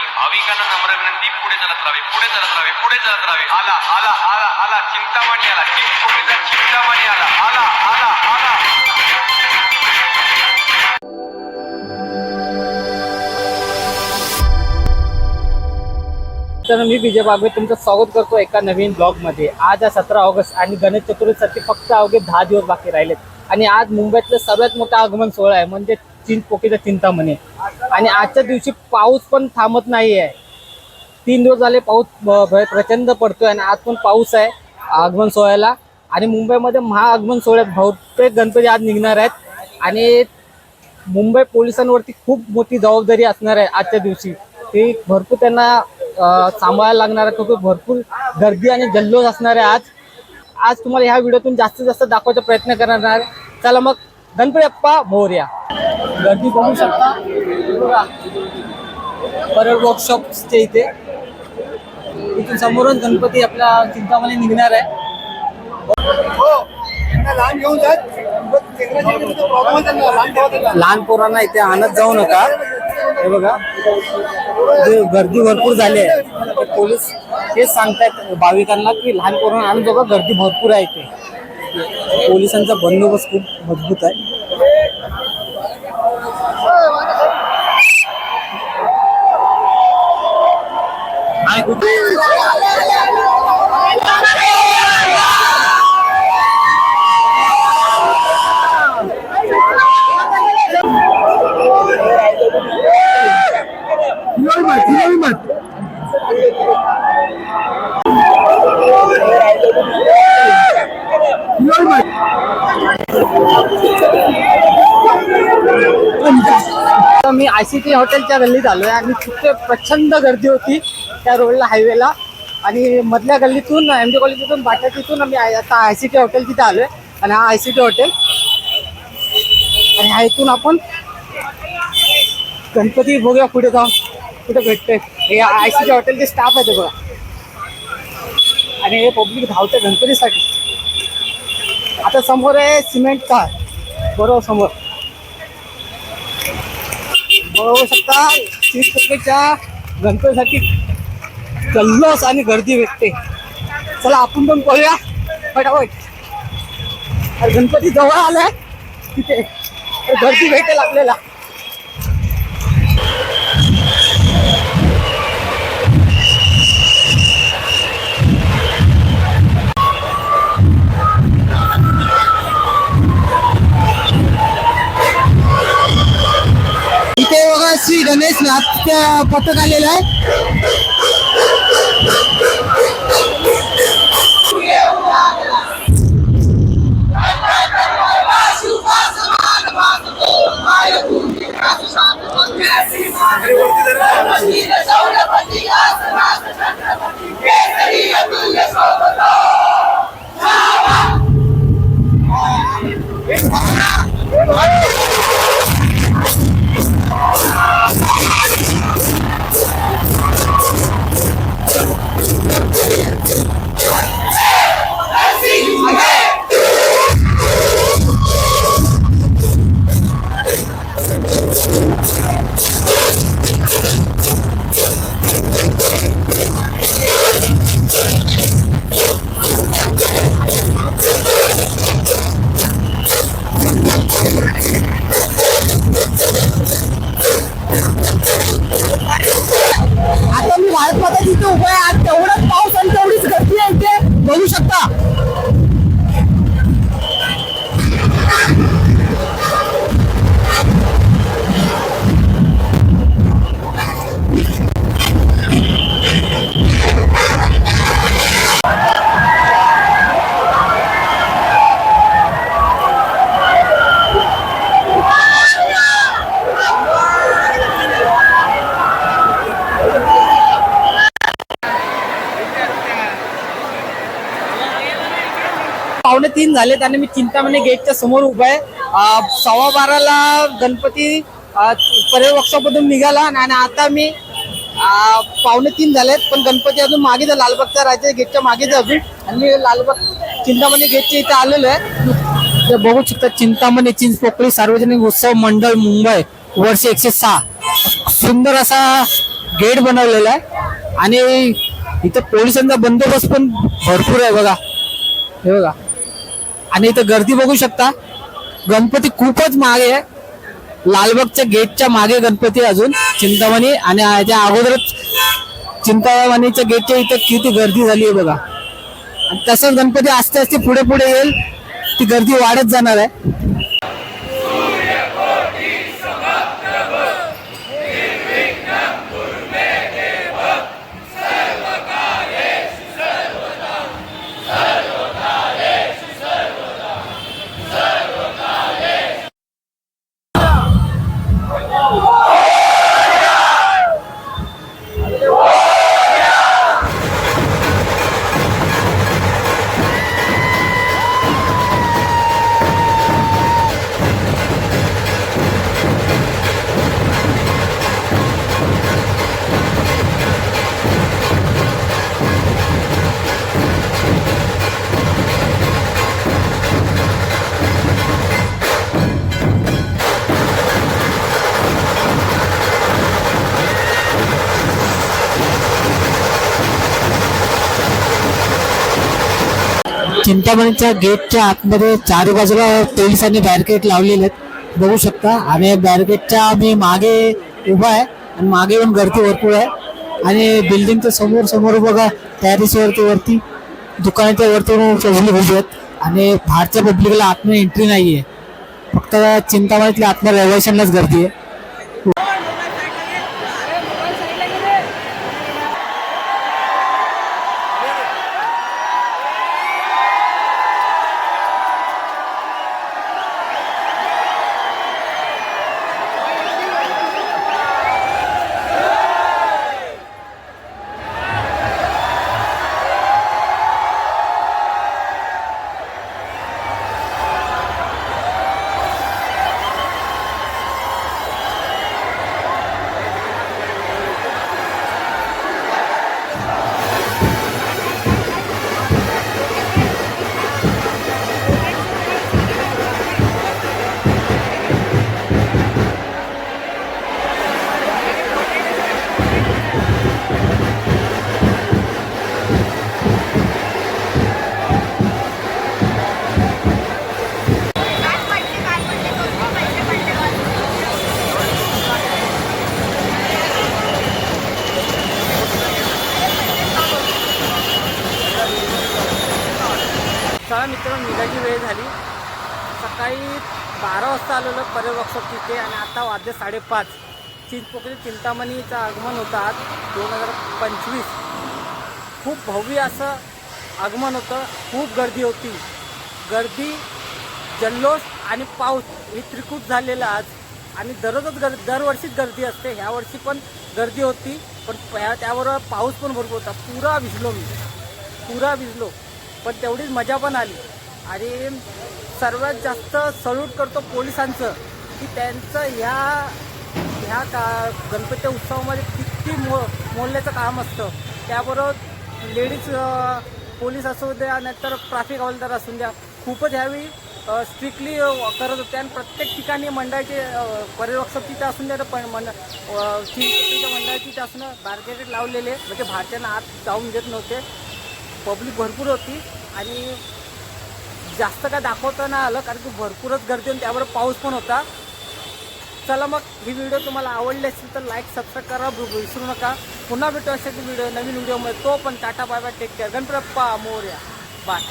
विनंती भाविकांना नम्र विनंती. पुढे चालत राहावे पुढे चालत राहावे पुढे चालत राहावे. आला आला आला आला. चिंतामणी आला. चिंचपोकळीचा चिंतामणी आला. आला आला आला. तर मी विजय बाबे तुमचं स्वागत करतो एका नवीन ब्लॉगमध्ये. आज आहे सतरा ऑगस्ट आणि गणेश चतुर्थीसाठी फक्त अवघे दहा दिवस बाकी राहिलेत. आणि आज मुंबईतलं सर्वात मोठा आगमन सोहळा आहे. म्हणजे चिंचपोकीचा चिंतामणी आणि आजच्या दिवशी पाऊस पण थांबत नाही आहे तीन दिवस झाले पाऊस प्रचंड पडतोय आणि आज पण पाऊस आहे आगमन सोहळ्याला. आणि मुंबईमध्ये महाआगमन सोहळ्यात बहुतेक गणपती आज निघणार आहेत. आणि मुंबई पोलिसांवरती खूप मोठी जबाबदारी असणार आहे आजच्या दिवशी. ती भरपूर त्यांना सांभाळायला लागणार आहे खूप भरपूर गर्दी आणि जल्लोष असणार आहे आज. आज तुम्हाला ह्या व्हिडिओतून जास्तीत जास्त दाखवायचा प्रयत्न करणार. चला मग गणपती अप्पा मोर्या. गर्दी बघू शकता. परळ वर्कशॉपच्या इथे. इथून समोरच गणपती आपल्या चिंतामणी निघणार आहे. लहान पोरांना इथे आणत जाऊ नका. हे बघा. गर्दी भरपूर झाली आहे. पोलीस हेच सांगतायत भाविकांना की लहान पोरांना आणत जाऊ गर्दी भरपूर आहे इथे. पोलिसांचा बंदोबस्त खूप मजबूत आहे. आणि कुठे आता मी आय सी टी हॉटेलच्या गल्लीत आलो आहे आणि तिथे प्रचंड गर्दी होती त्या रोडला हायवेला आणि मधल्या गल्लीतून एम डी कॉलेजमधून बाटा तिथून आम्ही आता आय सी टी हॉटेल तिथे आहे आणि हा आय सी टी हॉटेल. आणि ह्या इथून आपण गणपती बघूया पुढे जाऊन. कुठं भेटतोय. हे आय सी टी हॉटेलचे स्टाफ आहे ते बघा. आणि हे पब्लिक धावते गणपतीसाठी. आता समोर आहे सिमेंट कार. बरोबर समोर. हो बघू शकता तीस टक्केच्या गणपतीसाठी जल्लोष आणि गर्दी भेटते. चला आपण पण पळूया फटाफट. अरे गणपती जवळ आलाय. तिथे गर्दी भेटेल आपल्याला. गणेश नाथ पथक आलेलं आहे. पावणे तीन झालेत आणि मी चिंतामणी गेटच्या समोर उभा आहे. सव्वा बाराला गणपती पर्यटन निघाला आणि आता मी पावणे तीन झालेत पण गणपती अजून मागे जा लालबागच्या राजा गेटच्या मागे जा अजून. आणि मी लालबाग चिंतामणी गेटच्या इथे आलेलो आहे. ते बघू शकता चिंतामणी चिंचपोकळी सार्वजनिक उत्सव मंडळ मुंबई वर्ष एकशे सहा. सुंदर असा गेट बनवलेला आहे. आणि इथं पोलिसांचा बंदोबस्त पण भरपूर आहे बघा. हे बघा. आणि इथं गर्दी बघू शकता. गणपती खूपच मागे आहे. लालबागच्या गेटच्या मागे गणपती अजून चिंतामणी. आणि याच्या अगोदरच चिंतामणीच्या गेटच्या इथं किती गर्दी झाली आहे बघा. आणि तसंच गणपती आस्ते आस्ते पुढे पुढे येईल. ती गर्दी वाढत जाणार आहे. चिंतामणीच्या गेटच्या आतमध्ये चारी बाजूला पोलिसांनी बॅरिकेड लावलेले आहेत. बघू शकता आणि बॅरिकेडच्या मी मागे उभा आहे आणि मागे पण गर्दी भरपूर आहे. आणि बिल्डिंगच्या समोर समोर बघा टॅरिस वरती दुकानाच्या वरती पब्लिक उभी आहेत. आणि बाहेरच्या पब्लिकला आतमध्ये एंट्री नाही आहे फक्त चिंतामणीतल्या आतल्या रहिवाशांनाच गर्दी आहे. सकाळी बारा वाजता आलेलो पर्यवेक्षक तिथे आणि आता वाजले साडेपाच. चिंचपोकरी चिंतामणीचं आगमन होतं आज दोन हजार पंचवीस. खूप भव्य असं आगमन होतं. खूप गर्दी होती. गर्दी जल्लोष आणि पाऊस हे त्रिकूट झालेलं आज. आणि दररोजच गर दरवर्षीच गर्दी असते. ह्या वर्षी पण गर्दी होती. पण ह्या त्याबरोबर पाऊस पण भरपूर होता. पुरा भिजलो मी. पुरा भिजलो. पण तेवढीच मजा पण आली. आणि सर्वात जास्त सल्यूट करतो पोलिसांचं. की त्यांचं ह्या ह्या का गणपती उत्सवामध्ये किती मो मोल्याचं काम असतं. त्याबरोबर लेडीज पोलीस असू द्या नाहीतर ट्रॅफिक हवालदार असू द्या खूपच ह्यावेळी स्ट्रिक्टली करत होते. आणि प्रत्येक ठिकाणी मंडळाचे अ, पर्यवेक्षक तिथे असून द्या पण मंड चिंचपोकळीच्या मंडळाची तिथे असून बार्गेटेड लावलेले. म्हणजे भारतीयांना आत जाऊन देत नव्हते. पब्लिक भरपूर होती. आणि जास्त काय दाखवता नाही आलं कारण की भरपूरच गर्दी आणि त्यावर पाऊस पण होता. चला मग ही व्हिडिओ तुम्हाला आवडली असेल तर लाईक सबस्क्राईब करा विसरू नका. पुन्हा भेटू असेल व्हिडिओ नवीन व्हिडिओमध्ये तो पण Tata bye bye take care गणपप्पा Morya. Bye